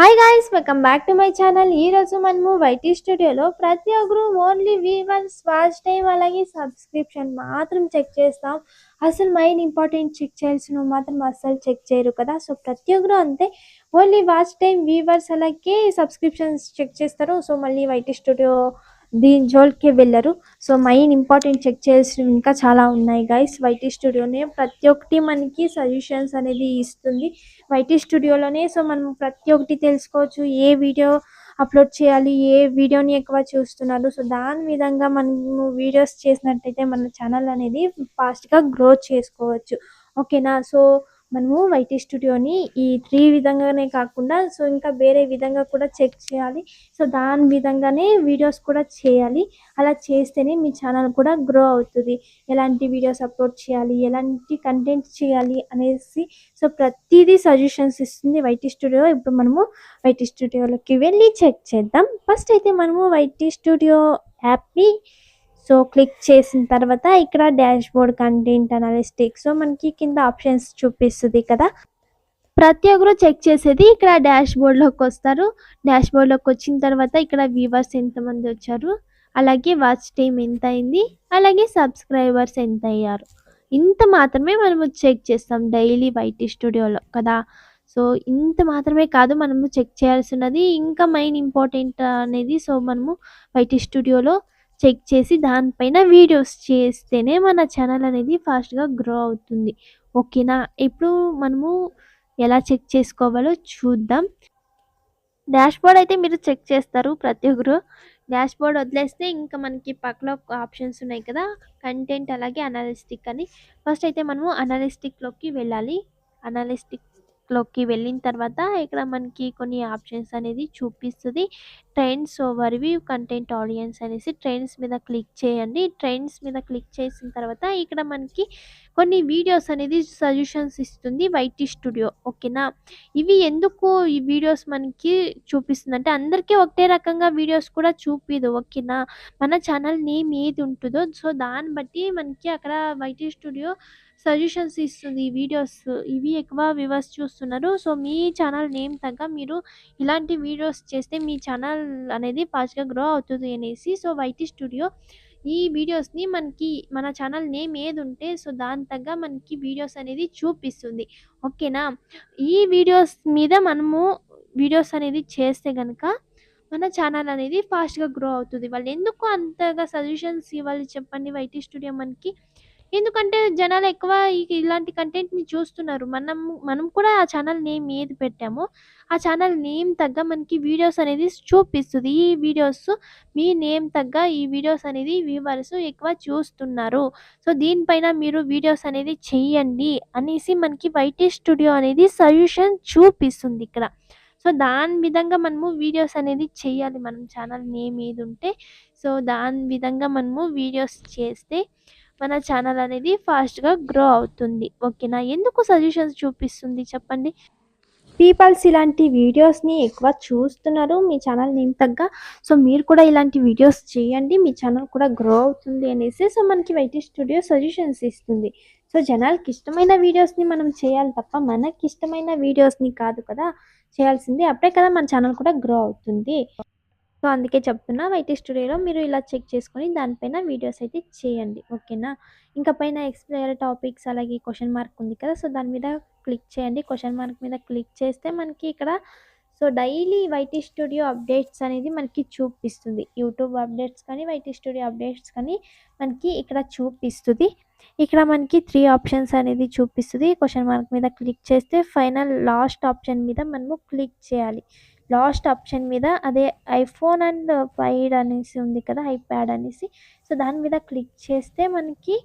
Hi guys welcome back to my channel ఈ రోజు మనము వైటీ స్టూడియోలో ప్రతి ఒక్కరు ఓన్లీ వీవర్స్ వాచ్ టైం అలాగే సబ్స్క్రిప్షన్ మాత్రం చెక్ చేస్తాం. అసలు మెయిన్ ఇంపార్టెంట్ చెక్ చేయాల్సిన మాత్రం అస్సలు చెక్ చేయరు కదా. సో ప్రతి ఒక్కరు అంతే. ఓన్లీ వాచ్ టైం వీవర్స్ అలాగే సబ్స్క్రిప్షన్స్ చెక్ చేస్తారు. సో మళ్ళీ వైటీ స్టూడియో దీని జోలికి వెళ్ళరు. సో మెయిన్ ఇంపార్టెంట్ చెక్ చేయాల్సినవి ఇంకా చాలా ఉన్నాయి గైస్ వైటీ స్టూడియోనే ప్రతి ఒక్కటి మనకి సజెషన్స్ అనేది ఇస్తుంది. వైటీ స్టూడియోలోనే సో మనం ప్రతి ఒక్కటి తెలుసుకోవచ్చు. ఏ వీడియో అప్లోడ్ చేయాలి ఏ వీడియోని ఎక్కువ చూస్తున్నారు. సో దాని విధంగా మనము వీడియోస్ చేసినట్టయితే మన ఛానల్ అనేది ఫాస్ట్గా గ్రో చేసుకోవచ్చు. ఓకేనా సో మనము వైటీ స్టూడియోని ఈ త్రీ విధంగానే కాకుండా సో ఇంకా వేరే విధంగా కూడా చెక్ చేయాలి. సో దాని విధంగానే వీడియోస్ కూడా చేయాలి. అలా చేస్తేనే మీ ఛానల్ కూడా గ్రో అవుతుంది. ఎలాంటి వీడియోస్ అప్లోడ్ చేయాలి ఎలాంటి కంటెంట్ చేయాలి అనేసి సో ప్రతిదీ సజెషన్స్ ఇస్తుంది వైటీ స్టూడియో ఇప్పుడు మనము వైటీ స్టూడియోలోకి వెళ్ళి చెక్ చేద్దాం. ఫస్ట్ అయితే మనము వైటీ స్టూడియో యాప్ని సో క్లిక్ చేసిన తర్వాత ఇక్కడ dashboard content analytics so మనకి కింద ఆప్షన్స్ చూపిస్తుంది కదా. ప్రతి ఒక్కరు చెక్ చేసేది ఇక్కడ డాష్ బోర్డ్లోకి వస్తారు. డాష్ బోర్డ్లోకి వచ్చిన తర్వాత ఇక్కడ వ్యూవర్స్ ఎంతమంది వచ్చారు? అలాగే వాచ్ టైం ఎంత అయింది? అలాగే సబ్స్క్రైబర్స్ ఎంత అయ్యారు? ఇంత మాత్రమే మనము చెక్ చేస్తాం డైలీ వైటీ స్టూడియోలో కదా. సో ఇంత మాత్రమే కాదు మనము చెక్ చేయాల్సినది. ఇంకా మెయిన్ ఇంపార్టెంట్ అనేది సో మనము వైటీ స్టూడియోలో చెక్ చేసి దానిపైన వీడియోస్ చేస్తేనే మన ఛానల్ అనేది ఫాస్ట్గా గ్రో అవుతుంది. ఓకేనా? ఇప్పుడు మనము ఎలా చెక్ చేసుకోవాలో చూద్దాం. డాష్ బోర్డ్ అయితే మీరు చెక్ చేస్తారు ప్రతి ఒక్కరు. డాష్ బోర్డ్ వదిలేస్తే ఇంకా మనకి పక్కలో ఆప్షన్స్ ఉన్నాయి కదా కంటెంట్ అలాగే అనాలిస్టిక్ అని. ఫస్ట్ అయితే మనము అనాలిస్టిక్లోకి వెళ్ళాలి. అనాలిస్టిక్ లోకి వెళ్ళిన తర్వాత ఇక్కడ మనకి కొన్ని ఆప్షన్స్ అనేది చూపిస్తుంది. Trends overview content audience అనేసి ట్రెండ్స్ మీద క్లిక్ చేయండి. ట్రెండ్స్ మీద క్లిక్ చేసిన తర్వాత ఇక్కడ మనకి కొన్ని వీడియోస్ అనేది సజెషన్స్ ఇస్తుంది వైటీ స్టూడియో ఓకేనా? ఇవి ఎందుకు ఈ వీడియోస్ మనకి చూపిస్తుంది అంటే అందరికీ ఒకటే రకంగా వీడియోస్ కూడా చూపిదు ఓకేనా? మన ఛానల్ నేమ్ ఏది ఉంటుందో సో దాన్ని బట్టి మనకి అక్కడ వైటీ స్టూడియో సజెషన్స్ ఇస్తుంది ఈ వీడియోస్ ఇవి ఎక్కువ వ్యూవర్స్ చూస్తున్నారు. సో మీ ఛానల్ నేమ్ తగ్గ మీరు ఇలాంటి వీడియోస్ చేస్తే మీ ఛానల్ అనేది ఫాస్ట్గా గ్రో అవుతుంది అనేసి సో వైటీ స్టూడియో ఈ వీడియోస్ని మనకి మన ఛానల్ నేమ్ ఏది ఉంటే సో దాని తగ్గ మనకి వీడియోస్ అనేది చూపిస్తుంది. ఓకేనా? ఈ వీడియోస్ మీద మనము వీడియోస్ అనేది చేస్తే కనుక మన ఛానల్ అనేది ఫాస్ట్గా గ్రో అవుతుంది. వాళ్ళు ఎందుకు అంతగా సజెషన్స్ ఇవ్వాలి చెప్పండి వైటీ స్టూడియో మనకి? ఎందుకంటే జనాలు ఎక్కువ ఈ- ఇలాంటి కంటెంట్ని చూస్తున్నారు. మనం మనం కూడా ఆ ఛానల్ నేమ్ ఏది పెట్టామో ఆ ఛానల్ నేమ్ తగ్గ మనకి వీడియోస్ అనేది చూపిస్తుంది. ఈ వీడియోస్ మీ నేమ్ తగ్గ ఈ వీడియోస్ అనేది వ్యూవర్స్ ఎక్కువ చూస్తున్నారు. సో దీనిపైన మీరు వీడియోస్ అనేది చెయ్యండి అనేసి మనకి వైటీ స్టూడియో అనేది సజెషన్ చూపిస్తుంది ఇక్కడ. సో దాని విధంగా మనము వీడియోస్ అనేది చేయాలి మనం ఛానల్ నేమ్ ఏది ఉంటే. సో దాని విధంగా మనము వీడియోస్ చేస్తే మన ఛానల్ అనేది ఫాస్ట్గా గ్రో అవుతుంది. ఓకేనా? ఎందుకు సజెషన్స్ చూపిస్తుంది? చెప్పండి. పీపుల్స్ ఇలాంటి వీడియోస్ని ఎక్కువ చూస్తున్నారు. మీ ఛానల్ నేమ్ తగ్గ? సో మీరు కూడా ఇలాంటి వీడియోస్ చేయండి. మీ ఛానల్ కూడా గ్రో అవుతుంది అనేసి సో మనకి వైటీ స్టూడియో సజెషన్స్ ఇస్తుంది. సో జనాలకి ఇష్టమైన వీడియోస్ని మనం చేయాలి తప్ప మనకి ఇష్టమైన వీడియోస్ని కాదు కదా? చేయాల్సింది అప్పుడే కదా మన ఛానల్ కూడా గ్రో అవుతుంది. సో అందుకే చెప్తున్నా వైటీ స్టూడియోలో మీరు ఇలా చెక్ చేసుకొని దానిపైన వీడియోస్ అయితే చేయండి. ఓకేనా? ఇంకా పైన ఎక్స్ప్లోర్ టాపిక్స్ అలాగే క్వశ్చన్ మార్క్ ఉంది కదా సో దాని మీద క్లిక్ చేయండి. క్వశ్చన్ మార్క్ మీద క్లిక్ చేస్తే మనకి ఇక్కడ so daily YT studio updates అనేది మనకి చూపిస్తుంది. యూట్యూబ్ అప్డేట్స్ కానీ వైటీ స్టూడియో అప్డేట్స్ కానీ మనకి ఇక్కడ చూపిస్తుంది. ఇక్కడ మనకి త్రీ ఆప్షన్స్ అనేది చూపిస్తుంది. క్వశ్చన్ మార్క్ మీద క్లిక్ చేస్తే ఫైనల్ లాస్ట్ ఆప్షన్ మీద మనము క్లిక్ చేయాలి. లాస్ట్ ఆప్షన్ మీద అదే ఐఫోన్ అండ్ పైడ్ అనేసి ఉంది కదా ఐప్యాడ్ అనేసి. సో దాని మీద క్లిక్ చేస్తే మనకి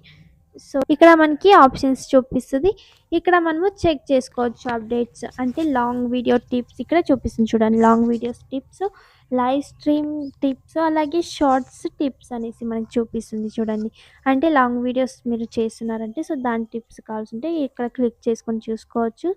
సో ఇక్కడ మనకి ఆప్షన్స్ చూపిస్తుంది. ఇక్కడ మనము చెక్ చేసుకోవచ్చు అప్డేట్స్. అంటే లాంగ్ వీడియో టిప్స్ ఇక్కడ చూపిస్తుంది చూడండి. Long videos tips live stream tips అలాగే షార్ట్స్ టిప్స్ అనేసి మనకి చూపిస్తుంది చూడండి. అంటే లాంగ్ వీడియోస్ మీరు చేస్తున్నారంటే సో దాని టిప్స్ కావాల్సి ఉంటే ఇక్కడ క్లిక్ చేసుకొని చూసుకోవచ్చు.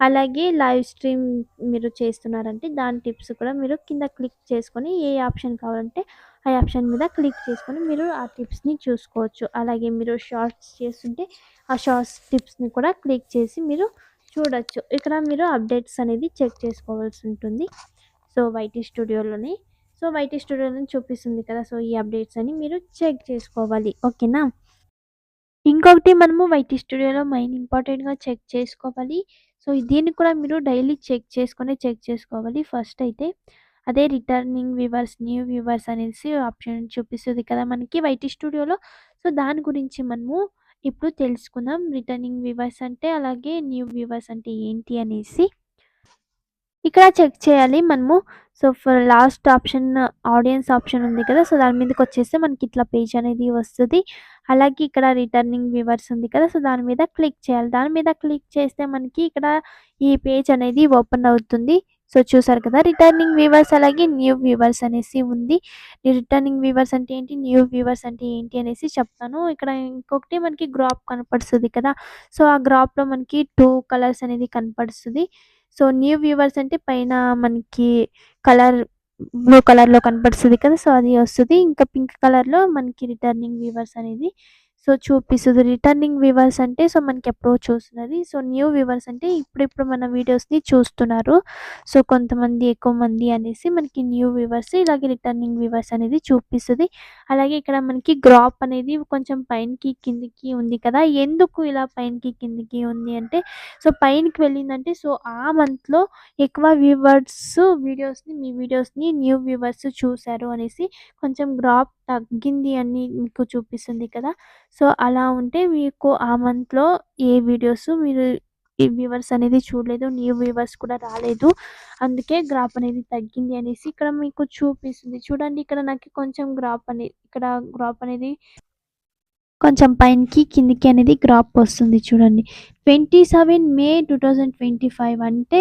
అలాగే లైవ్ స్ట్రీమ్ మీరు చేస్తున్నారంటే దాని టిప్స్ కూడా మీరు కింద క్లిక్ చేసుకొని ఏ ఆప్షన్ కావాలంటే ఆ ఆప్షన్ మీద క్లిక్ చేసుకొని మీరు ఆ టిప్స్ని చూసుకోవచ్చు. అలాగే మీరు షార్ట్స్ చేస్తుంటే ఆ షార్ట్స్ టిప్స్ని కూడా క్లిక్ చేసి మీరు చూడొచ్చు. ఇక్కడ మీరు అప్డేట్స్ అనేది చెక్ చేసుకోవాల్సి ఉంటుంది. సో వైటీ స్టూడియోలోనే. సో వైటీ స్టూడియోలో చూపిస్తుంది కదా. సో ఈ అప్డేట్స్ అని మీరు చెక్ చేసుకోవాలి. ఓకేనా? ఇంకొకటి మనము వైటీ స్టూడియోలో మెయిన్ ఇంపార్టెంట్గా చెక్ చేసుకోవాలి. సో దీన్ని కూడా మీరు డైలీ చెక్ చేసుకొని చెక్ చేసుకోవాలి. ఫస్ట్ అయితే అదే రిటర్నింగ్ వ్యూవర్స్ న్యూ వ్యూవర్స్ అనేసి ఆప్షన్ చూపిస్తుంది కదా మనకి వైటీ స్టూడియోలో. సో దాని గురించి మనము ఇప్పుడు తెలుసుకుందాం. రిటర్నింగ్ వ్యూవర్స్ అంటే అలాగే న్యూ వ్యూవర్స్ అంటే ఏంటి అనేసి. ఇక్కడ చెక్ చేయాలి మనము. So for last option audience option ఉంది కదా సో దాని మీదకి వచ్చేస్తే మనకి ఇట్లా పేజ్ అనేది వస్తుంది. అలాగే ఇక్కడ రిటర్నింగ్ వ్యూవర్స్ ఉంది కదా సో దాని మీద క్లిక్ చేయాలి. దాని మీద క్లిక్ చేస్తే మనకి ఇక్కడ ఈ పేజ్ అనేది ఓపెన్ అవుతుంది. సో చూసారు కదా రిటర్నింగ్ వ్యూవర్స్ అలాగే న్యూ వ్యూవర్స్ అనేసి ఉంది. రిటర్నింగ్ వ్యూవర్స్ అంటే ఏంటి న్యూ వ్యూవర్స్ అంటే ఏంటి అనేసి చెప్తాను. ఇక్కడ ఇంకొకటి మనకి గ్రాప్ కనపడుతుంది కదా సో ఆ గ్రాప్లో మనకి టూ కలర్స్ అనేది కనపడుతుంది. సో న్యూ వ్యూవర్స్ అంటే పైన మనకి కలర్ బ్లూ కలర్లో కనపడుతుంది కదా సో అది వస్తుంది. ఇంకా పింక్ కలర్లో మనకి రిటర్నింగ్ వ్యూవర్స్ అనేది సో చూపిస్తుంది. రిటర్నింగ్ వ్యూవర్స్ అంటే సో మనకి ఎప్పుడో చూస్తున్నది. సో న్యూ వ్యూవర్స్ అంటే ఇప్పుడిప్పుడు మన వీడియోస్ని చూస్తున్నారు. సో కొంతమంది ఎక్కువ మంది అనేసి మనకి న్యూ వ్యూవర్స్ ఇలాగే రిటర్నింగ్ వ్యూవర్స్ అనేది చూపిస్తుంది. అలాగే ఇక్కడ మనకి గ్రాప్ అనేది కొంచెం పైనకి కిందికి ఉంది కదా. ఎందుకు ఇలా పైనకి కిందికి ఉంది అంటే సో పైనకి వెళ్ళిందంటే సో ఆ మంత్లో ఎక్కువ వ్యూవర్స్ వీడియోస్ని మీ వీడియోస్ని న్యూ వ్యూవర్స్ చూశారు అనేసి కొంచెం గ్రాప్ తగ్గింది అని మీకు చూపిస్తుంది కదా. సో అలా ఉంటే మీకు ఆ మంత్లో ఏ వీడియోస్ మీరు ఈ వ్యూవర్స్ అనేది చూడలేదు న్యూ వ్యూవర్స్ కూడా రాలేదు. అందుకే గ్రాఫ్ అనేది తగ్గింది అనేసి ఇక్కడ మీకు చూపిస్తుంది. చూడండి ఇక్కడ నాకు కొంచెం గ్రాఫ్ అనేది ఇక్కడ గ్రాఫ్ అనేది కొంచెం పైనకి కిందికి అనేది గ్రాప్ వస్తుంది చూడండి. Twenty seven May two thousand twenty five అంటే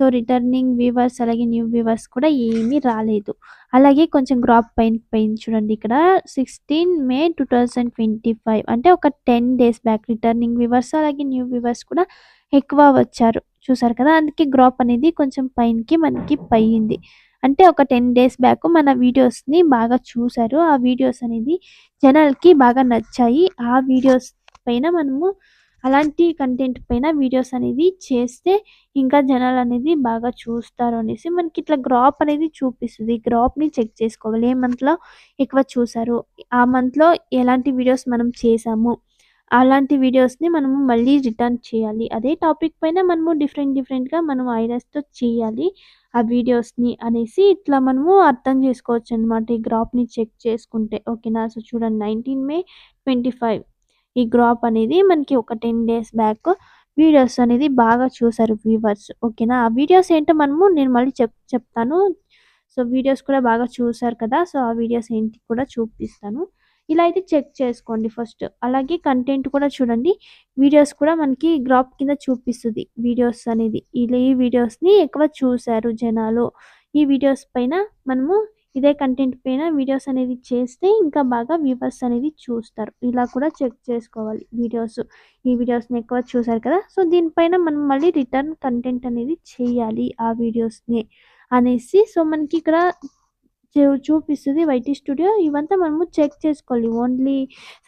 సో రిటర్నింగ్ వ్యూవర్స్ అలాగే న్యూ వ్యూవర్స్ కూడా ఏమీ రాలేదు. అలాగే కొంచెం గ్రాప్ పైన పైన చూడండి ఇక్కడ. Sixteen May two thousand twenty five అంటే ఒక ten days back returning viewers అలాగే న్యూ వ్యూవర్స్ కూడా ఎక్కువ వచ్చారు. చూసారు కదా? అందుకే గ్రాప్ అనేది కొంచెం పైనకి మనకి పైంది అంటే ఒక టెన్ డేస్ బ్యాక్ మన వీడియోస్ని బాగా చూసారు. ఆ వీడియోస్ అనేది జనాలకి బాగా నచ్చాయి. ఆ వీడియోస్ పైన మనము అలాంటి కంటెంట్ పైన వీడియోస్ అనేది చేస్తే ఇంకా జనాలు అనేది బాగా చూస్తారు అనేసి మనకి ఇట్లా గ్రాప్ అనేది చూపిస్తుంది. గ్రాప్ని చెక్ చేసుకోవాలి. ఏ మంత్లో ఎక్కువ చూసారు? ఆ మంత్లో ఎలాంటి వీడియోస్ మనం చేసాము? అలాంటి వీడియోస్ని మనము మళ్ళీ రిటర్న్ చేయాలి. అదే టాపిక్ పైన మనము డిఫరెంట్ డిఫరెంట్గా మనం ఐడియాస్తో చేయాలి ఆ వీడియోస్ని అనేసి ఇట్లా మనము అర్థం చేసుకోవచ్చు అనమాట ఈ గ్రాప్ని చెక్ చేసుకుంటే. ఓకేనా? సో చూడండి. నైన్టీన్ మే ట్వంటీ ఫైవ్ ఈ గ్రాప్ అనేది మనకి ఒక టెన్ డేస్ బ్యాక్ వీడియోస్ అనేది బాగా చూసారు వ్యూవర్స్ ఓకేనా? ఆ వీడియోస్ ఏంటో మనము నేను మళ్ళీ చెప్ చెప్తాను. సో వీడియోస్ కూడా బాగా చూసారు కదా? సో ఆ వీడియోస్ ఏంటి కూడా చూపిస్తాను. ఇలా అయితే చెక్ చేసుకోండి ఫస్ట్. అలాగే కంటెంట్ కూడా చూడండి. వీడియోస్ కూడా మనకి గ్రాప్ కింద చూపిస్తుంది వీడియోస్ అనేది. ఇలా ఈ వీడియోస్ని ఎక్కువ చూసారు జనాలు. ఈ వీడియోస్ పైన మనము ఇదే కంటెంట్ పైన వీడియోస్ అనేది చేస్తే ఇంకా బాగా వ్యూవర్స్ అనేది చూస్తారు. ఇలా కూడా చెక్ చేసుకోవాలి వీడియోస్ ఈ వీడియోస్ని ఎక్కువ చూసారు కదా సో దీనిపైన మనం మళ్ళీ రిటర్న్ కంటెంట్ అనేది చేయాలి ఆ వీడియోస్ని అనేసి సో మనకి ఇక్కడ చూపిస్తుంది వైటీ స్టూడియో ఇవంతా మనము చెక్ చేసుకోవాలి. ఓన్లీ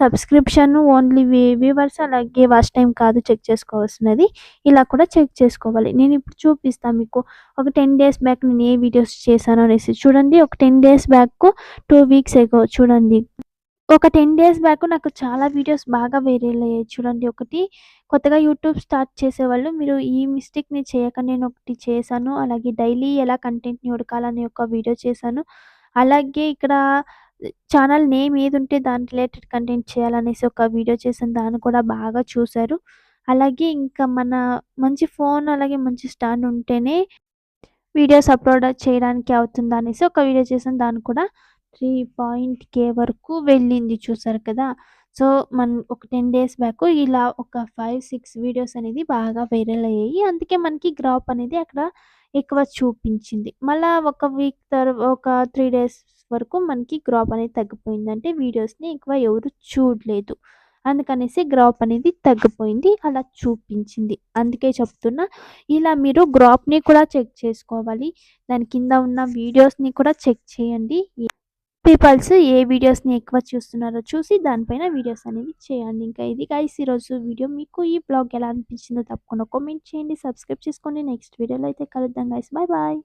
సబ్స్క్రిప్షన్ ఓన్లీ వ్యూవర్స్ అలాగే వాచ్ టైం కాదు చెక్ చేసుకోవాల్సినది. ఇలా కూడా చెక్ చేసుకోవాలి. నేను ఇప్పుడు చూపిస్తాను మీకు. ఒక టెన్ డేస్ బ్యాక్ నేను ఏ వీడియోస్ చేశాను అనేసి. చూడండి ఒక ten days back two weeks ago చూడండి. ఒక టెన్ డేస్ బ్యాక్ నాకు చాలా వీడియోస్ బాగా వైరల్ అయ్యాయి చూడండి. ఒకటి కొత్తగా యూట్యూబ్ స్టార్ట్ చేసేవాళ్ళు మీరు ఈ మిస్టేక్ని చేయక నేను ఒకటి చేశాను. అలాగే డైలీ ఎలా కంటెంట్ని ఉడకాలని ఒక వీడియో చేశాను. అలాగే ఇక్కడ ఛానల్ నేమ్ ఏది ఉంటే దాని రిలేటెడ్ కంటెంట్ చేయాలనేసి ఒక వీడియో చేశాను. దాన్ని కూడా బాగా చూశారు. అలాగే ఇంకా మన మంచి ఫోన్ అలాగే మంచి స్టాండ్ ఉంటేనే వీడియోస్ అప్లోడ్ చేయడానికి అవుతుంది అనేసి ఒక వీడియో చేసిన దాన్ని కూడా త్రీ పాయింట్ కే వరకు వెళ్ళింది చూసారు కదా. సో మన ఒక టెన్ డేస్ బ్యాక్ ఇలా ఒక ఫైవ్ సిక్స్ వీడియోస్ అనేది బాగా వైరల్ అయ్యాయి. అందుకే మనకి గ్రాప్ అనేది అక్కడ ఎక్కువ చూపించింది. మళ్ళా ఒక వీక్ తర్వాత ఒక త్రీ డేస్ వరకు మనకి గ్రాప్ అనేది తగ్గిపోయింది. అంటే వీడియోస్ని ఎక్కువ ఎవరు చూడలేదు. అందుకనేసి గ్రాప్ అనేది తగ్గిపోయింది అలా చూపించింది. అందుకే చెప్తున్నా ఇలా మీరు గ్రాప్ని కూడా చెక్ చేసుకోవాలి. దాని కింద ఉన్న వీడియోస్ని కూడా చెక్ చేయండి. పీపుల్స్ ఏ వీడియోస్‌ని ఎక్కువ చూస్తున్నారో చూసి దానిపైన వీడియోస్ అనేవి చేయండి. ఇంకా ఇది గైస్ ఈరోజు వీడియో. మీకు ఈ బ్లాగ్ ఎలా అనిపించిందో తప్పకుండా కామెంట్ చేయండి. సబ్స్క్రైబ్ చేసుకోండి. నెక్స్ట్ వీడియోలో అయితే కలుద్దాం గైస్. Bye bye.